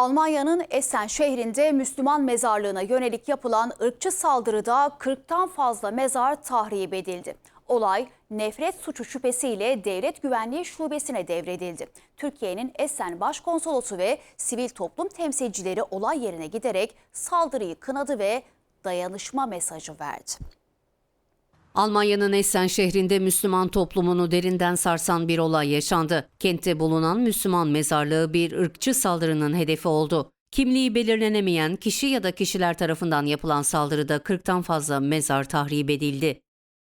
Almanya'nın Essen şehrinde Müslüman mezarlığına yönelik yapılan ırkçı saldırıda 40'tan fazla mezar tahrip edildi. Olay nefret suçu şüphesiyle Devlet Güvenliği Şubesi'ne devredildi. Türkiye'nin Essen Başkonsolosu ve sivil toplum temsilcileri olay yerine giderek saldırıyı kınadı ve dayanışma mesajı verdi. Almanya'nın Essen şehrinde Müslüman toplumunu derinden sarsan bir olay yaşandı. Kentte bulunan Müslüman mezarlığı bir ırkçı saldırının hedefi oldu. Kimliği belirlenemeyen kişi ya da kişiler tarafından yapılan saldırıda 40'tan fazla mezar tahrip edildi.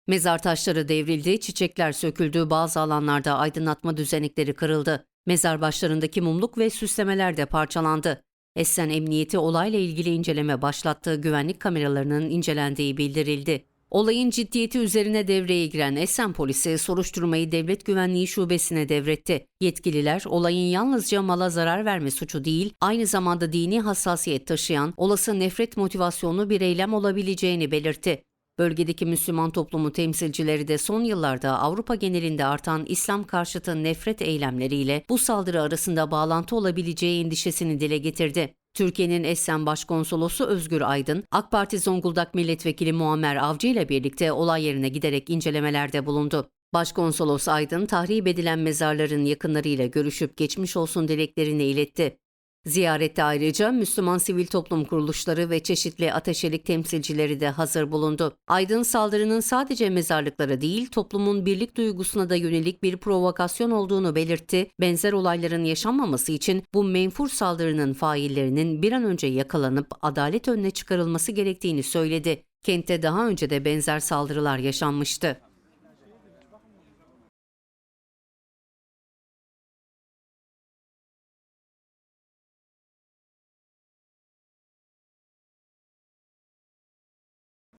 Mezar taşları devrildi, çiçekler söküldü, bazı alanlarda aydınlatma düzenekleri kırıldı. Mezar başlarındaki mumluk ve süslemeler de parçalandı. Essen Emniyeti olayla ilgili inceleme başlattığı güvenlik kameralarının incelendiği bildirildi. Olayın ciddiyeti üzerine devreye giren Essen polisi soruşturmayı Devlet Güvenliği Şubesi'ne devretti. Yetkililer olayın yalnızca mala zarar verme suçu değil, aynı zamanda dini hassasiyet taşıyan, olası nefret motivasyonlu bir eylem olabileceğini belirtti. Bölgedeki Müslüman toplumu temsilcileri de son yıllarda Avrupa genelinde artan İslam karşıtı nefret eylemleriyle bu saldırı arasında bağlantı olabileceği endişesini dile getirdi. Türkiye'nin Essen Başkonsolosu Özgür Aydın, AK Parti Zonguldak Milletvekili Muammer Avcı ile birlikte olay yerine giderek incelemelerde bulundu. Başkonsolos Aydın, tahrip edilen mezarların yakınlarıyla görüşüp geçmiş olsun dileklerini iletti. Ziyarette ayrıca Müslüman sivil toplum kuruluşları ve çeşitli ateşelik temsilcileri de hazır bulundu. Aydın saldırının sadece mezarlıklara değil toplumun birlik duygusuna da yönelik bir provokasyon olduğunu belirtti. Benzer olayların yaşanmaması için bu menfur saldırının faillerinin bir an önce yakalanıp adalet önüne çıkarılması gerektiğini söyledi. Kentte daha önce de benzer saldırılar yaşanmıştı.